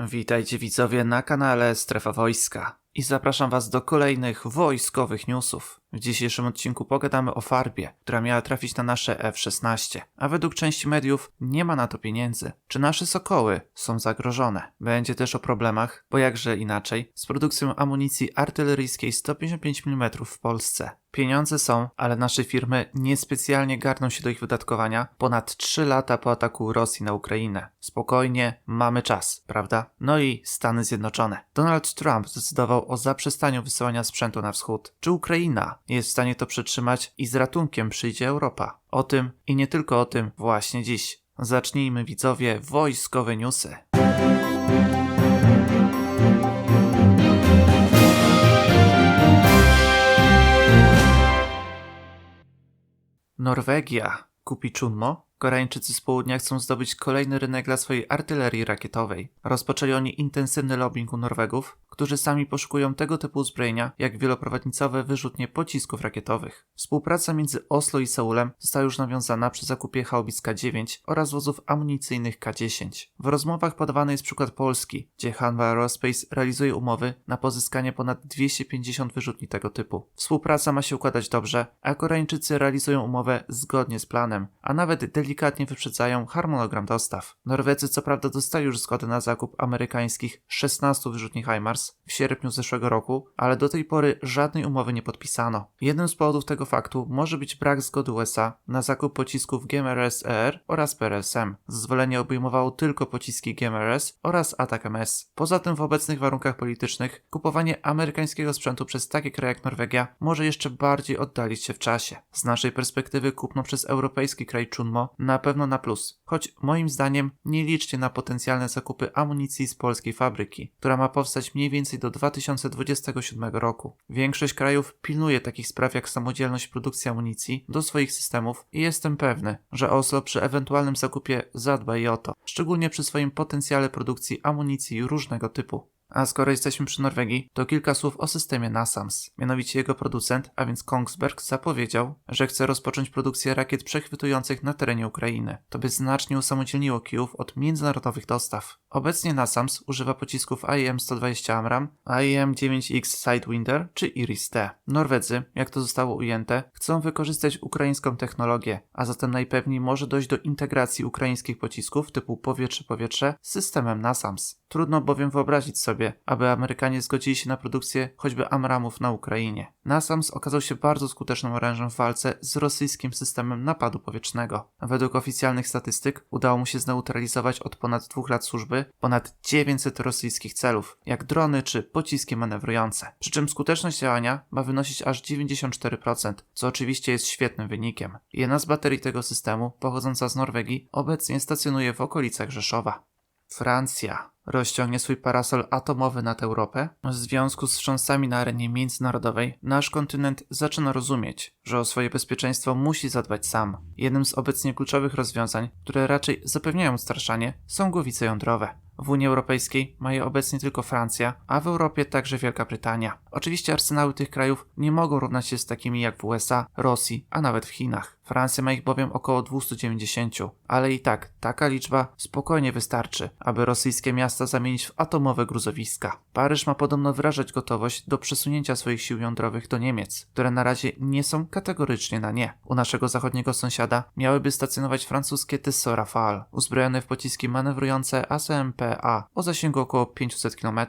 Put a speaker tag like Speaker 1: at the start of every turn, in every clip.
Speaker 1: Witajcie widzowie na kanale Strefa Wojska i zapraszam was do kolejnych wojskowych newsów. W dzisiejszym odcinku pogadamy o farbie, która miała trafić na nasze F-16, a według części mediów nie ma na to pieniędzy. Czy nasze sokoły są zagrożone? Będzie też o problemach, bo jakże inaczej, z produkcją amunicji artyleryjskiej 155 mm w Polsce. Pieniądze są, ale nasze firmy niespecjalnie garną się do ich wydatkowania ponad 3 lata po ataku Rosji na Ukrainę. Spokojnie, mamy czas, prawda? No i Stany Zjednoczone. Donald Trump zdecydował o zaprzestaniu wysyłania sprzętu na wschód. Czy Ukraina jest w stanie to przetrzymać i z ratunkiem przyjdzie Europa? O tym i nie tylko o tym właśnie dziś. Zacznijmy widzowie wojskowe newsy. Norwegia kupi Chunmo. Koreańczycy z południa chcą zdobyć kolejny rynek dla swojej artylerii rakietowej. Rozpoczęli oni intensywny lobbying u Norwegów, którzy sami poszukują tego typu uzbrojenia jak wieloprowadnicowe wyrzutnie pocisków rakietowych. Współpraca między Oslo i Seulem została już nawiązana przy zakupie haubic K9 oraz wozów amunicyjnych K10. W rozmowach podawany jest przykład Polski, gdzie Hanwha Aerospace realizuje umowy na pozyskanie ponad 250 wyrzutni tego typu. Współpraca ma się układać dobrze, a Koreańczycy realizują umowę zgodnie z planem, a nawet delikatnie wyprzedzają harmonogram dostaw. Norwedzy co prawda dostali już zgodę na zakup amerykańskich 16 wyrzutni HIMARS w sierpniu zeszłego roku, ale do tej pory żadnej umowy nie podpisano. Jednym z powodów tego faktu może być brak zgody USA na zakup pocisków GMRS-ER oraz PRSM. Zezwolenie obejmowało tylko pociski GMRS oraz Atak MS. Poza tym w obecnych warunkach politycznych kupowanie amerykańskiego sprzętu przez takie kraje jak Norwegia może jeszcze bardziej oddalić się w czasie. Z naszej perspektywy kupno przez europejski kraj Chunmo na pewno na plus, choć moim zdaniem nie liczcie na potencjalne zakupy amunicji z polskiej fabryki, która ma powstać mniej więcej do 2027 roku. Większość krajów pilnuje takich spraw jak samodzielność produkcji amunicji do swoich systemów i jestem pewny, że Oslo przy ewentualnym zakupie zadba i o to, szczególnie przy swoim potencjale produkcji amunicji różnego typu. A skoro jesteśmy przy Norwegii, to kilka słów o systemie NASAMS. Mianowicie jego producent, a więc Kongsberg, zapowiedział, że chce rozpocząć produkcję rakiet przechwytujących na terenie Ukrainy. To by znacznie usamodzielniło Kijów od międzynarodowych dostaw. Obecnie NASAMS używa pocisków IM-120 Amram, IM-9X Sidewinder czy Iris-T. Norwedzy, jak to zostało ujęte, chcą wykorzystać ukraińską technologię, a zatem najpewniej może dojść do integracji ukraińskich pocisków typu powietrze-powietrze z systemem NASAMS. Trudno bowiem wyobrazić sobie, aby Amerykanie zgodzili się na produkcję choćby Amramów na Ukrainie. NASAMS okazał się bardzo skutecznym orężem w walce z rosyjskim systemem napadu powietrznego. Według oficjalnych statystyk udało mu się zneutralizować od ponad dwóch lat służby ponad 900 rosyjskich celów, jak drony czy pociski manewrujące. Przy czym skuteczność działania ma wynosić aż 94%, co oczywiście jest świetnym wynikiem. Jedna z baterii tego systemu, pochodząca z Norwegii, obecnie stacjonuje w okolicach Rzeszowa. Francja rozciągnie swój parasol atomowy nad Europę, w związku z wstrząsami na arenie międzynarodowej, nasz kontynent zaczyna rozumieć, że o swoje bezpieczeństwo musi zadbać sam. Jednym z obecnie kluczowych rozwiązań, które raczej zapewniają odstraszanie, są głowice jądrowe. W Unii Europejskiej ma je obecnie tylko Francja, a w Europie także Wielka Brytania. Oczywiście arsenały tych krajów nie mogą równać się z takimi jak w USA, Rosji, a nawet w Chinach. Francja ma ich bowiem około 290, ale i tak taka liczba spokojnie wystarczy, aby rosyjskie miasta zamienić w atomowe gruzowiska. Paryż ma podobno wyrażać gotowość do przesunięcia swoich sił jądrowych do Niemiec, które na razie nie są kategorycznie na nie. U naszego zachodniego sąsiada miałyby stacjonować francuskie Tissot Rafale, uzbrojone w pociski manewrujące ACMP-A o zasięgu około 500 km.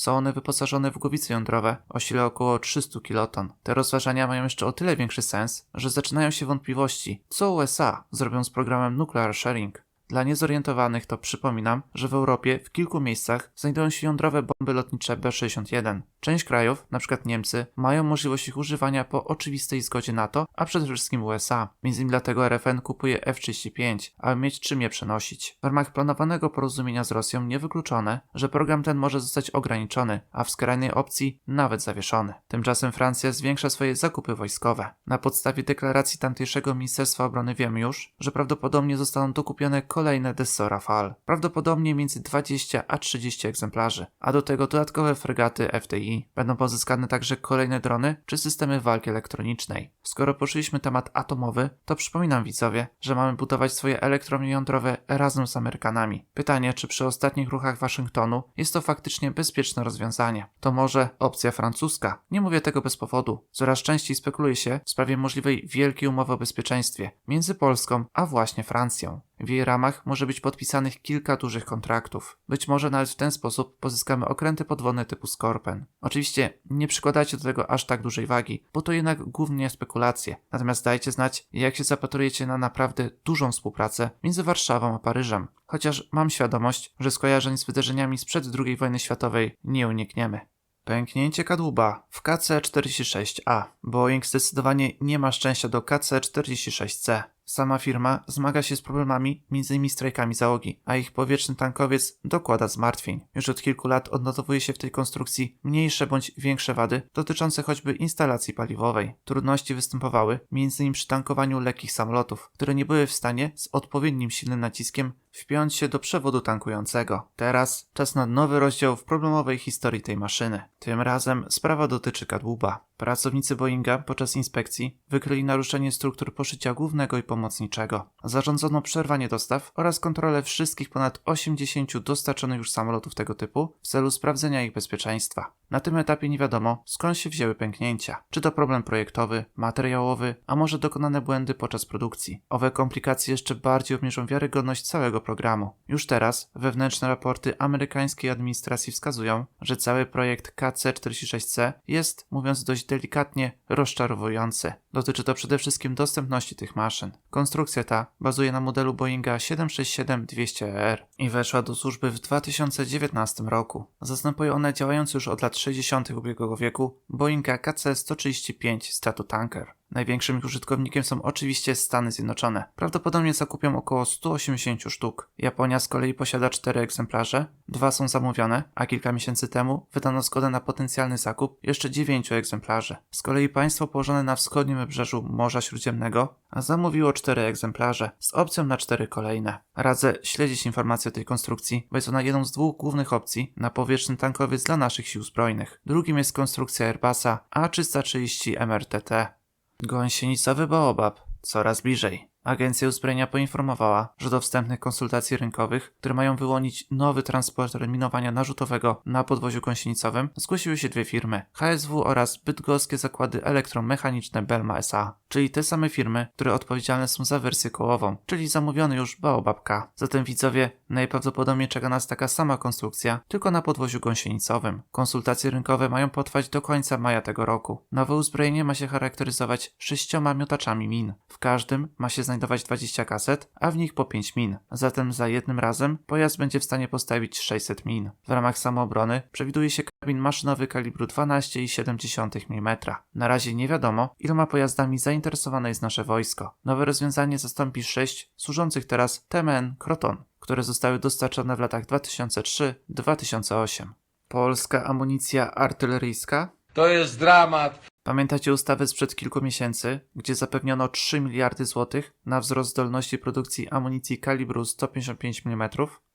Speaker 1: Są one wyposażone w głowice jądrowe o sile około 300 kiloton. Te rozważania mają jeszcze o tyle większy sens, że zaczynają się wątpliwości, co USA zrobią z programem Nuclear Sharing. Dla niezorientowanych to przypominam, że w Europie w kilku miejscach znajdują się jądrowe bomby lotnicze B-61. Część krajów, np. Niemcy, mają możliwość ich używania po oczywistej zgodzie NATO, a przede wszystkim USA. Między innymi dlatego RFN kupuje F-35, aby mieć czym je przenosić. W ramach planowanego porozumienia z Rosją niewykluczone, że program ten może zostać ograniczony, a w skrajnej opcji nawet zawieszony. Tymczasem Francja zwiększa swoje zakupy wojskowe. Na podstawie deklaracji tamtejszego Ministerstwa Obrony wiemy już, że prawdopodobnie zostaną dokupione kolejne Dassault Rafale, prawdopodobnie między 20 a 30 egzemplarzy, a do tego dodatkowe fregaty FTI. Będą pozyskane także kolejne drony czy systemy walki elektronicznej. Skoro poruszyliśmy temat atomowy, to przypominam widzowie, że mamy budować swoje elektrownie jądrowe razem z Amerykanami. Pytanie, czy przy ostatnich ruchach Waszyngtonu jest to faktycznie bezpieczne rozwiązanie? To może opcja francuska? Nie mówię tego bez powodu. Coraz częściej spekuluje się w sprawie możliwej wielkiej umowy o bezpieczeństwie między Polską a właśnie Francją. W jej ramach może być podpisanych kilka dużych kontraktów. Być może nawet w ten sposób pozyskamy okręty podwodne typu Skorpen. Oczywiście nie przykładajcie do tego aż tak dużej wagi, bo to jednak głównie spekulacje. Natomiast dajcie znać, jak się zapatrujecie na naprawdę dużą współpracę między Warszawą a Paryżem. Chociaż mam świadomość, że skojarzeń z wydarzeniami sprzed II wojny światowej nie unikniemy. Pęknięcie kadłuba w KC-46A. Boeing zdecydowanie nie ma szczęścia do KC-46C. Sama firma zmaga się z problemami, m.in. strajkami załogi, a ich powietrzny tankowiec dokłada zmartwień. Już od kilku lat odnotowuje się w tej konstrukcji mniejsze bądź większe wady dotyczące choćby instalacji paliwowej. Trudności występowały m.in. przy tankowaniu lekkich samolotów, które nie były w stanie z odpowiednim silnym naciskiem wpiąć się do przewodu tankującego. Teraz czas na nowy rozdział w problemowej historii tej maszyny. Tym razem sprawa dotyczy kadłuba. Pracownicy Boeinga podczas inspekcji wykryli naruszenie struktur poszycia głównego i pomocniczego. Zarządzono przerwanie dostaw oraz kontrolę wszystkich ponad 80 dostarczonych już samolotów tego typu w celu sprawdzenia ich bezpieczeństwa. Na tym etapie nie wiadomo, skąd się wzięły pęknięcia. Czy to problem projektowy, materiałowy, a może dokonane błędy podczas produkcji. Owe komplikacje jeszcze bardziej obniżą wiarygodność całego programu. Już teraz wewnętrzne raporty amerykańskiej administracji wskazują, że cały projekt KC-46C jest, mówiąc dość delikatnie, rozczarowujący. Dotyczy to przede wszystkim dostępności tych maszyn. Konstrukcja ta bazuje na modelu Boeinga 767-200ER i weszła do służby w 2019 roku. Zastępuje one działający już od lat 60. ubiegłego wieku Boeinga KC-135 Stratotanker. Największym użytkownikiem są oczywiście Stany Zjednoczone. Prawdopodobnie zakupią około 180 sztuk. Japonia z kolei posiada 4 egzemplarze, dwa są zamówione, a kilka miesięcy temu wydano zgodę na potencjalny zakup jeszcze 9 egzemplarzy. Z kolei państwo położone na wschodnim wybrzeżu Morza Śródziemnego zamówiło 4 egzemplarze z opcją na 4 kolejne. Radzę śledzić informacje o tej konstrukcji, bo jest ona jedną z dwóch głównych opcji na powietrzny tankowiec dla naszych sił zbrojnych. Drugim jest konstrukcja Airbusa A330 MRTT. Gąsienicowy baobab coraz bliżej. Agencja uzbrojenia poinformowała, że do wstępnych konsultacji rynkowych, które mają wyłonić nowy transporter minowania narzutowego na podwoziu gąsienicowym, zgłosiły się dwie firmy: HSW oraz bydgoskie zakłady elektromechaniczne Belma SA, czyli te same firmy, które odpowiedzialne są za wersję kołową, czyli zamówiony już Baobab K. Zatem widzowie, najprawdopodobniej czeka nas taka sama konstrukcja, tylko na podwoziu gąsienicowym. Konsultacje rynkowe mają potrwać do końca maja tego roku. Nowe uzbrojenie ma się charakteryzować sześcioma miotaczami min. W każdym ma się znajdować 20 kaset, a w nich po 5 min. Zatem za jednym razem pojazd będzie w stanie postawić 600 min. W ramach samoobrony przewiduje się karabin maszynowy kalibru 12,7 mm. Na razie nie wiadomo, iloma pojazdami zainteresowane jest nasze wojsko. Nowe rozwiązanie zastąpi 6 służących teraz TMN Kroton, które zostały dostarczone w latach 2003-2008. Polska amunicja artyleryjska
Speaker 2: To jest dramat.
Speaker 1: Pamiętacie ustawę sprzed kilku miesięcy, gdzie zapewniono 3 miliardy złotych na wzrost zdolności produkcji amunicji kalibru 155 mm?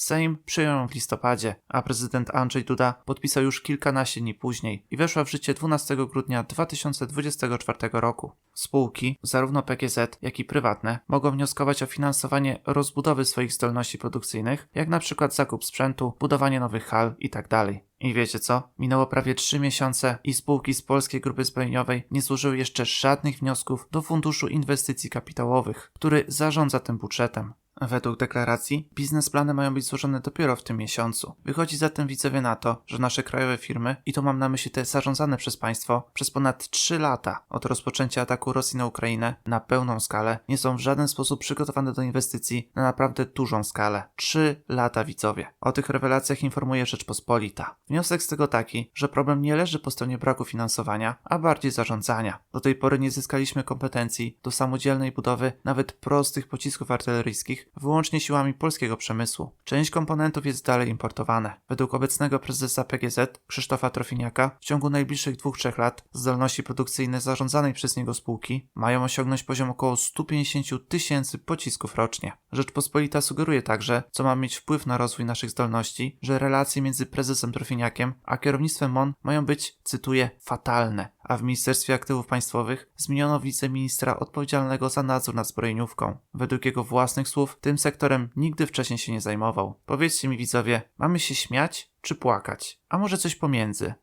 Speaker 1: Sejm przyjął ją w listopadzie, a prezydent Andrzej Duda podpisał już kilkanaście dni później i weszła w życie 12 grudnia 2024 roku. Spółki, zarówno PGZ, jak i prywatne, mogą wnioskować o finansowanie rozbudowy swoich zdolności produkcyjnych, jak na przykład zakup sprzętu, budowanie nowych hal itd. I wiecie co? Minęło prawie 3 miesiące i spółki z Polskiej Grupy Zbrojeniowej nie złożyły jeszcze żadnych wniosków do Funduszu Inwestycji Kapitałowych, który zarządza tym budżetem. Według deklaracji biznesplany mają być złożone dopiero w tym miesiącu. Wychodzi zatem widzowie na to, że nasze krajowe firmy, i to mam na myśli te zarządzane przez państwo, przez ponad 3 lata od rozpoczęcia ataku Rosji na Ukrainę na pełną skalę, nie są w żaden sposób przygotowane do inwestycji na naprawdę dużą skalę. 3 lata widzowie. O tych rewelacjach informuje Rzeczpospolita. Wniosek z tego taki, że problem nie leży po stronie braku finansowania, a bardziej zarządzania. Do tej pory nie zyskaliśmy kompetencji do samodzielnej budowy nawet prostych pocisków artyleryjskich wyłącznie siłami polskiego przemysłu. Część komponentów jest dalej importowane. Według obecnego prezesa PGZ Krzysztofa Trofiniaka w ciągu najbliższych 2-3 lat zdolności produkcyjne zarządzanej przez niego spółki mają osiągnąć poziom około 150 tysięcy pocisków rocznie. Rzeczpospolita sugeruje także, co ma mieć wpływ na rozwój naszych zdolności, że relacje między prezesem Trofiniakiem a kierownictwem MON mają być, cytuję, fatalne, a w Ministerstwie Aktywów Państwowych zmieniono wiceministra odpowiedzialnego za nadzór nad zbrojeniówką. Według jego własnych słów tym sektorem nigdy wcześniej się nie zajmował. Powiedzcie mi widzowie, mamy się śmiać czy płakać? A może coś pomiędzy?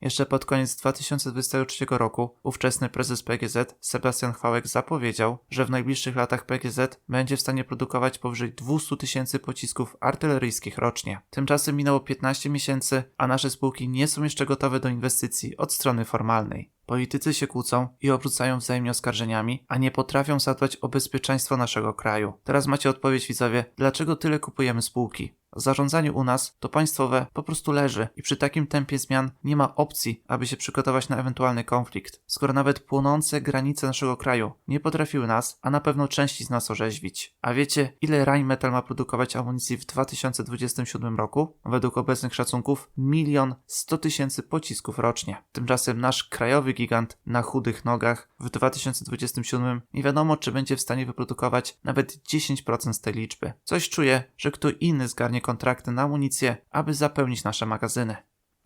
Speaker 1: Jeszcze pod koniec 2023 roku ówczesny prezes PGZ Sebastian Chwałek zapowiedział, że w najbliższych latach PGZ będzie w stanie produkować powyżej 200 tysięcy pocisków artyleryjskich rocznie. Tymczasem minęło 15 miesięcy, a nasze spółki nie są jeszcze gotowe do inwestycji od strony formalnej. Politycy się kłócą i obrzucają wzajemnie oskarżeniami, a nie potrafią zadbać o bezpieczeństwo naszego kraju. Teraz macie odpowiedź widzowie, dlaczego tyle kupujemy spółki. Zarządzanie u nas to państwowe po prostu leży i przy takim tempie zmian nie ma opcji, aby się przygotować na ewentualny konflikt. Skoro nawet płonące granice naszego kraju nie potrafiły nas, a na pewno części z nas orzeźwić. A wiecie, ile Rheinmetall ma produkować amunicji w 2027 roku? Według obecnych szacunków milion sto tysięcy pocisków rocznie. Tymczasem nasz krajowy gigant na chudych nogach w 2027 nie wiadomo, czy będzie w stanie wyprodukować nawet 10% z tej liczby. Coś czuję, że kto inny zgarnie kontrakty na amunicję, aby zapełnić nasze magazyny.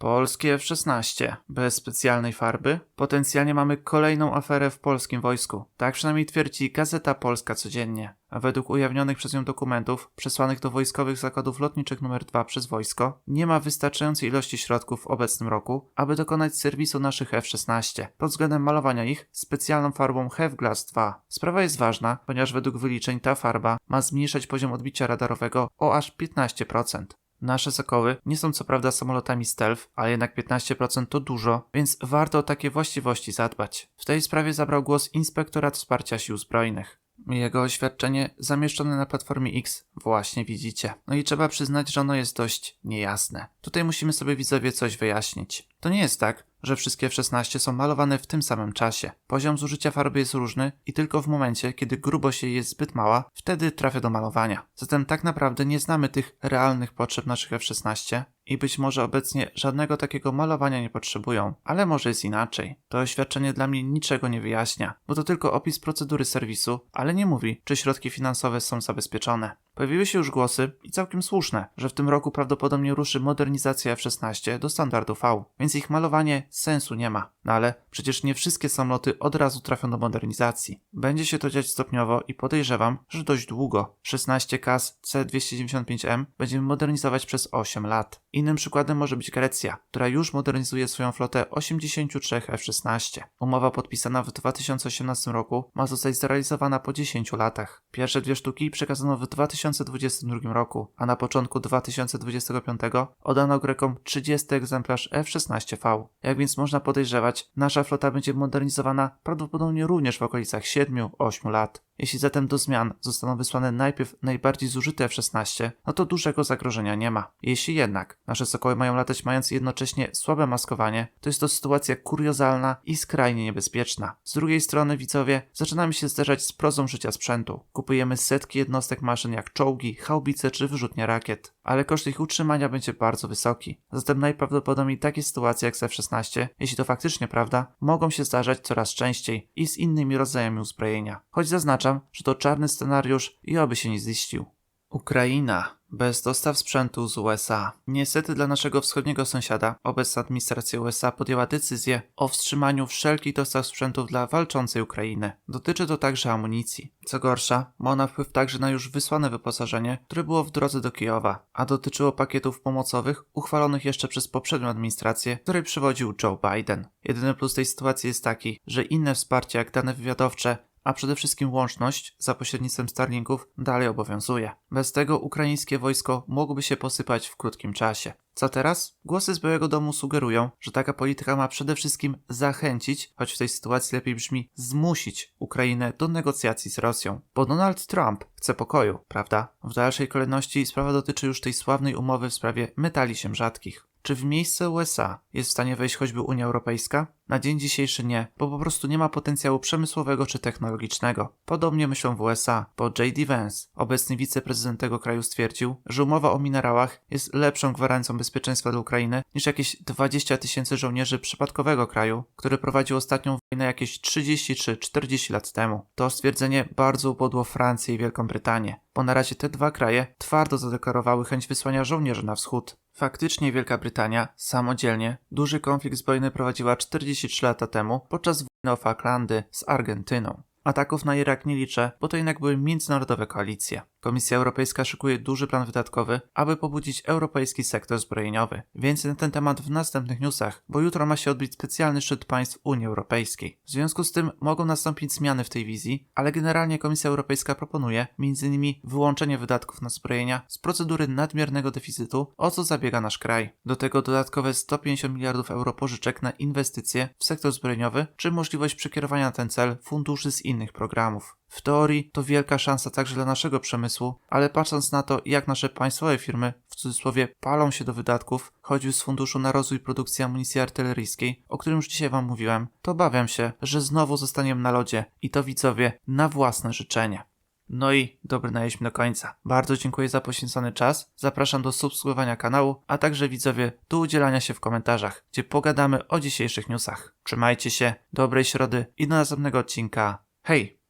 Speaker 1: Polskie F-16. Bez specjalnej farby? Potencjalnie mamy kolejną aferę w polskim wojsku. Tak przynajmniej twierdzi Gazeta Polska codziennie. A według ujawnionych przez nią dokumentów, przesłanych do wojskowych zakładów lotniczych nr 2 przez wojsko, nie ma wystarczającej ilości środków w obecnym roku, aby dokonać serwisu naszych F-16. Pod względem malowania ich specjalną farbą Glass 2. Sprawa jest ważna, ponieważ według wyliczeń ta farba ma zmniejszać poziom odbicia radarowego o aż 15%. Nasze sokoły nie są co prawda samolotami stealth, ale jednak 15% to dużo, więc warto o takie właściwości zadbać. W tej sprawie zabrał głos Inspektorat Wsparcia Sił Zbrojnych. Jego oświadczenie zamieszczone na platformie X właśnie widzicie. No i trzeba przyznać, że ono jest dość niejasne. Tutaj musimy sobie widzowie coś wyjaśnić. To nie jest tak, że wszystkie F-16 są malowane w tym samym czasie. Poziom zużycia farby jest różny i tylko w momencie, kiedy grubość jej jest zbyt mała, wtedy trafia do malowania. Zatem tak naprawdę nie znamy tych realnych potrzeb naszych F-16 i być może obecnie żadnego takiego malowania nie potrzebują, ale może jest inaczej. To oświadczenie dla mnie niczego nie wyjaśnia, bo to tylko opis procedury serwisu, ale nie mówi, czy środki finansowe są zabezpieczone. Pojawiły się już głosy, i całkiem słuszne, że w tym roku prawdopodobnie ruszy modernizacja F-16 do standardu V, więc ich malowanie sensu nie ma. No ale przecież nie wszystkie samoloty od razu trafią do modernizacji. Będzie się to dziać stopniowo i podejrzewam, że dość długo. 16 KAS C295M będziemy modernizować przez 8 lat. Innym przykładem może być Grecja, która już modernizuje swoją flotę 83 F-16. Umowa podpisana w 2018 roku ma zostać zrealizowana po 10 latach. Pierwsze dwie sztuki przekazano w 2022 roku, a na początku 2025 oddano Grekom 30 egzemplarz F-16V. Jak więc można podejrzewać, nasza flota będzie modernizowana prawdopodobnie również w okolicach 7-8 lat. Jeśli zatem do zmian zostaną wysłane najpierw najbardziej zużyte F-16, no to dużego zagrożenia nie ma. Jeśli jednak nasze sokoły mają latać mając jednocześnie słabe maskowanie, to jest to sytuacja kuriozalna i skrajnie niebezpieczna. Z drugiej strony, widzowie, zaczynamy się zderzać z prozą życia sprzętu. Kupujemy setki jednostek maszyn jak czołgi, haubice czy wyrzutnie rakiet, ale koszt ich utrzymania będzie bardzo wysoki. Zatem najprawdopodobniej takie sytuacje jak z F-16, jeśli to faktycznie prawda, mogą się zdarzać coraz częściej i z innymi rodzajami uzbrojenia. Choć zaznaczam, że to czarny scenariusz i oby się nie ziścił. Ukraina bez dostaw sprzętu z USA. Niestety dla naszego wschodniego sąsiada, obecna administracja USA podjęła decyzję o wstrzymaniu wszelkich dostaw sprzętów dla walczącej Ukrainy. Dotyczy to także amunicji. Co gorsza, ma ona wpływ także na już wysłane wyposażenie, które było w drodze do Kijowa, a dotyczyło pakietów pomocowych uchwalonych jeszcze przez poprzednią administrację, której przewodził Joe Biden. Jedyny plus tej sytuacji jest taki, że inne wsparcie jak dane wywiadowcze a przede wszystkim łączność za pośrednictwem Starlinków dalej obowiązuje. Bez tego ukraińskie wojsko mogłoby się posypać w krótkim czasie. Co teraz? Głosy z Białego Domu sugerują, że taka polityka ma przede wszystkim zachęcić, choć w tej sytuacji lepiej brzmi zmusić Ukrainę do negocjacji z Rosją. Bo Donald Trump chce pokoju, prawda? W dalszej kolejności sprawa dotyczy już tej sławnej umowy w sprawie metali się rzadkich. Czy w miejsce USA jest w stanie wejść choćby Unia Europejska? Na dzień dzisiejszy nie, bo po prostu nie ma potencjału przemysłowego czy technologicznego. Podobnie myślą w USA, bo J.D. Vance, obecny wiceprezydent tego kraju, stwierdził, że umowa o minerałach jest lepszą gwarancją bezpieczeństwa dla Ukrainy niż jakieś 20 tysięcy żołnierzy przypadkowego kraju, który prowadził ostatnią wojnę jakieś 30 czy 40 lat temu. To stwierdzenie bardzo upodło Francję i Wielką Brytanię, bo na razie te dwa kraje twardo zadeklarowały chęć wysłania żołnierzy na wschód. Faktycznie Wielka Brytania samodzielnie duży konflikt zbrojny prowadziła 43 lata temu podczas wojny o Falklandy z Argentyną. Ataków na Irak nie liczę, bo to jednak były międzynarodowe koalicje. Komisja Europejska szykuje duży plan wydatkowy, aby pobudzić europejski sektor zbrojeniowy. Więcej na ten temat w następnych newsach, bo jutro ma się odbyć specjalny szczyt państw Unii Europejskiej. W związku z tym mogą nastąpić zmiany w tej wizji, ale generalnie Komisja Europejska proponuje m.in. wyłączenie wydatków na zbrojenia z procedury nadmiernego deficytu, o co zabiega nasz kraj. Do tego dodatkowe 150 miliardów euro pożyczek na inwestycje w sektor zbrojeniowy, czy możliwość przekierowania na ten cel funduszy z innych programów. W teorii to wielka szansa także dla naszego przemysłu, ale patrząc na to, jak nasze państwowe firmy w cudzysłowie palą się do wydatków, choćby z funduszu na rozwój produkcji amunicji artyleryjskiej, o którym już dzisiaj wam mówiłem, to obawiam się, że znowu zostaniemy na lodzie i to widzowie na własne życzenie. No i dobry najeźdźmy do końca. Bardzo dziękuję za poświęcony czas. Zapraszam do subskrybowania kanału, a także widzowie do udzielania się w komentarzach, gdzie pogadamy o dzisiejszych newsach. Trzymajcie się, dobrej środy i do następnego odcinka. Hej!